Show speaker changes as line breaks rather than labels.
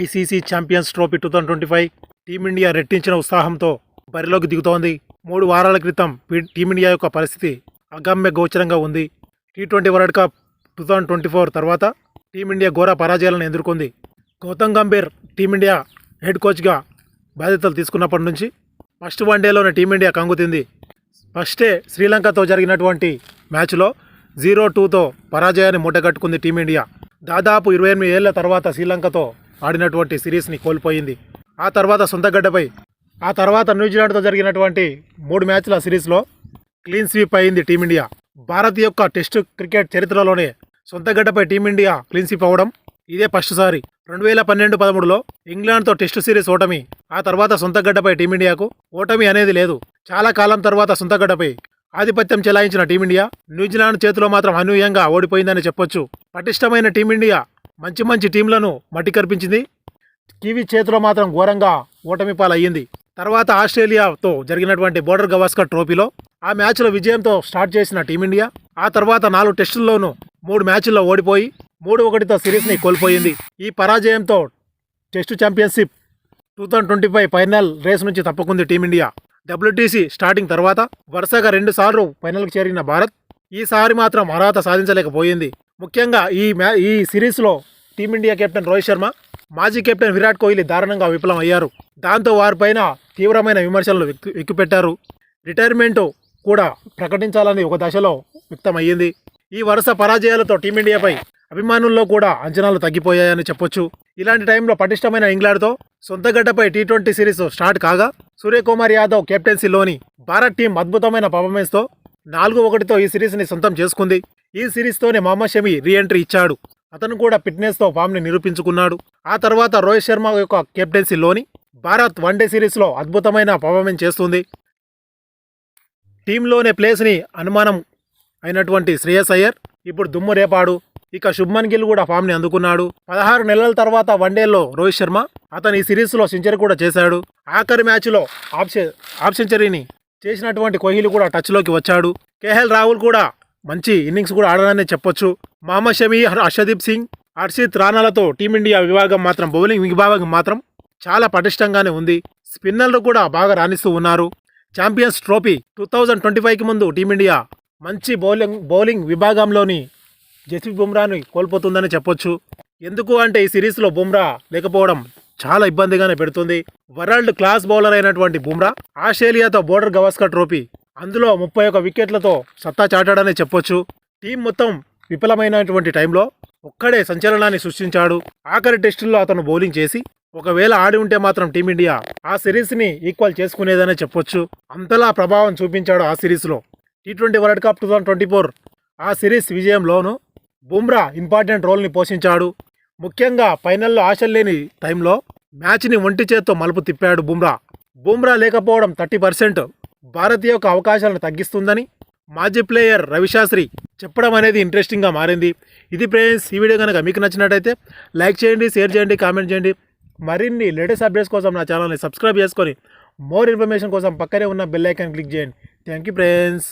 ICC champions trophy two thousand twenty five Team India రెట్టించిన ఉత్సాహంతో బరిలోకి దిగుతోంది. మూడు వారాల క్రితం టీమిండియా యొక్క పరిస్థితి అగమ్య గోచరంగా ఉంది. T twenty world cup two thousand twenty four తర్వాత టీమిండియా ఘోర పరాజయాలను ఎదుర్కొంది. Gautam Gambhir team India head కోచ్గా బాధ్యతలు తీసుకున్నప్పటి నుంచి ఫస్ట్ వన్డేలోనే టీమిండియా కంగుతింది ఫస్టే శ్రీలంకతో జరిగినటువంటి మ్యాచ్లో జీరో టూతో పరాజయాన్ని మూటగట్టుకుంది టీమిండియా. దాదాపు ఇరవై ఎనిమిది ఏళ్ళ తర్వాత శ్రీలంకతో ఆడినటువంటి సిరీస్ని కోల్పోయింది. ఆ తర్వాత సొంతగడ్డపై ఆ తర్వాత న్యూజిలాండ్తో జరిగినటువంటి మూడు మ్యాచ్ల సిరీస్లో క్లీన్ స్వీప్ అయింది టీమిండియా. భారత్ యొక్క టెస్టు క్రికెట్ చరిత్రలోనే సొంతగడ్డపై టీమిండియా క్లీన్ స్వీప్ అవ్వడం ఇదే ఫస్ట్ సారి. రెండు వేల పన్నెండు పదమూడులో ఇంగ్లాండ్తో టెస్టు సిరీస్ ఓటమి ఆ తర్వాత సొంతగడ్డపై టీమిండియాకు ఓటమి అనేది లేదు. చాలా కాలం తర్వాత సొంతగడ్డపై ఆధిపత్యం చెలాయించిన టీమిండియా న్యూజిలాండ్ చేతిలో మాత్రం అనూహ్యంగా ఓడిపోయిందని చెప్పొచ్చు. పటిష్టమైన టీమిండియా మంచి మంచి టీంలను మట్టి కర్పించింది కివీ చేతిలో మాత్రం ఘోరంగా ఓటమి పాలయ్యింది తర్వాత ఆస్ట్రేలియాతో జరిగినటువంటి బోర్డర్ గవాస్కర్ ట్రోఫీలో ఆ మ్యాచ్లో విజయంతో స్టార్ట్ చేసిన టీమిండియా ఆ తర్వాత నాలుగు టెస్టుల్లోనూ మూడు మ్యాచ్ల్లో ఓడిపోయి మూడు ఒకటితో సిరీస్ని కోల్పోయింది. ఈ పరాజయంతో test championship two thousand twenty five final race నుంచి తప్పుకుంది టీమిండియా. డబ్ల్యూటీసీ స్టార్టింగ్ తర్వాత వరుసగా రెండు సార్లు ఫైనల్కి చేరిన భారత్ ఈసారి మాత్రం అర్హత సాధించలేకపోయింది. ముఖ్యంగా ఈ మ్యా ఈ సిరీస్లో టీమిండియా కెప్టెన్ రోహిత్ శర్మ మాజీ కెప్టెన్ విరాట్ కోహ్లీ దారుణంగా విఫలం అయ్యారు దాంతో వారిపైన తీవ్రమైన విమర్శలు ఎక్కుపెట్టారు రిటైర్మెంట్ కూడా ప్రకటించాలని ఒక దశలో వ్యక్తమయ్యింది. ఈ వరుస పరాజయాలతో టీమిండియాపై అభిమానుల్లో కూడా అంచనాలు తగ్గిపోయాయని చెప్పొచ్చు. ఇలాంటి టైంలో పటిష్టమైన ఇంగ్లాండ్తో సొంత గడ్డపై టీ ట్వంటీ సిరీస్ స్టార్ట్ కాగా సూర్యకుమార్ యాదవ్ కెప్టెన్సీలోని భారత్ టీం అద్భుతమైన పర్ఫార్మెన్స్తో నాలుగు ఒకటితో ఈ సిరీస్ని సొంతం చేసుకుంది. ఈ సిరీస్తోనే మహమ్మద్ షమి రీ ఎంట్రీ ఇచ్చాడు. అతను కూడా ఫిట్నెస్తో ఫామ్ని నిరూపించుకున్నాడు. ఆ తర్వాత రోహిత్ శర్మ యొక్క కెప్టెన్సీలోని భారత్ వన్డే సిరీస్లో అద్భుతమైన పర్ఫార్మెన్స్ చేస్తుంది. టీంలోనే ప్లేస్ని అనుమానం అయినటువంటి శ్రేయస్ అయ్యర్ ఇప్పుడు దుమ్ము రేపాడు. ఇక శుభ్మన్ గిల్ కూడా ఫామ్ని అందుకున్నాడు. పదహారు నెలల తర్వాత వన్డేలో రోహిత్ శర్మ అతను ఈ సిరీస్లో సెంచరీ కూడా చేశాడు. ఆఖరి మ్యాచ్లో ఆప్షన్ ఆఫ్ సెంచరీని చేసినటువంటి కోహ్లీ కూడా టచ్లోకి వచ్చాడు. కేఎల్ రాహుల్ కూడా మంచి ఇన్నింగ్స్ కూడా ఆడదని చెప్పొచ్చు. మహమ్మద్ షమీ అర్షదీప్ సింగ్ హర్షిత్ రాణాలతో టీమిండియా విభాగం మాత్రం బౌలింగ్ విభాగం మాత్రం చాలా పటిష్టంగానే ఉంది. స్పిన్నర్లు కూడా బాగా రాణిస్తూ ఉన్నారు. Champions trophy two thousand twenty ఫైవ్కి ముందు టీమిండియా మంచి బౌలింగ్ బౌలింగ్ విభాగంలోని జస్ప్రీత్ బుమ్రాని కోల్పోతుందని చెప్పొచ్చు. ఎందుకు అంటే ఈ సిరీస్లో బుమ్రా లేకపోవడం చాలా ఇబ్బందిగానే పెడుతుంది. వరల్డ్ క్లాస్ బౌలర్ అయినటువంటి బుమ్రా ఆస్ట్రేలియాతో బోర్డర్ గవాస్కర్ ట్రోఫీ అందులో ముప్పై ఒక వికెట్లతో సత్తా చాటాడనే చెప్పొచ్చు. టీం మొత్తం విఫలమైనటువంటి టైంలో ఒక్కడే సంచలనాన్ని సృష్టించాడు. ఆఖరి టెస్టుల్లో అతను బౌలింగ్ చేసి ఒకవేళ ఆడి ఉంటే మాత్రం టీమిండియా ఆ సిరీస్ని ఈక్వల్ చేసుకునేదనే చెప్పొచ్చు. అంతలా ప్రభావం చూపించాడు ఆ సిరీస్లో. T twenty world cup two thousand twenty four ఆ సిరీస్ విజయంలోనూ బుమ్రా ఇంపార్టెంట్ రోల్ని పోషించాడు. ముఖ్యంగా ఫైనల్లో ఆశలు లేని టైంలో మ్యాచ్ని ఒంటి చేత్తో మలుపు తిప్పాడు బుమ్రా. బుమ్రా లేకపోవడం థర్టీ పర్సెంట్. భారత్ యొక్క అవకాశాలను తగ్గిస్తుందని మాజీ ప్లేయర్ రవిశాస్త్రి చెప్పడం అనేది ఇంట్రెస్టింగ్గా మారింది. ఇది ఫ్రెండ్స్ ఈ వీడియో కనుక మీకు నచ్చినట్టయితే లైక్ చేయండి షేర్ చేయండి కామెంట్ చేయండి. మరిన్ని లేటెస్ట్ అప్డేట్స్ కోసం నా ఛానల్ని సబ్స్క్రైబ్ చేసుకొని మోర్ ఇన్ఫర్మేషన్ కోసం పక్కనే ఉన్న బెల్ ఐకాన్ క్లిక్ చేయండి. Thank you friends.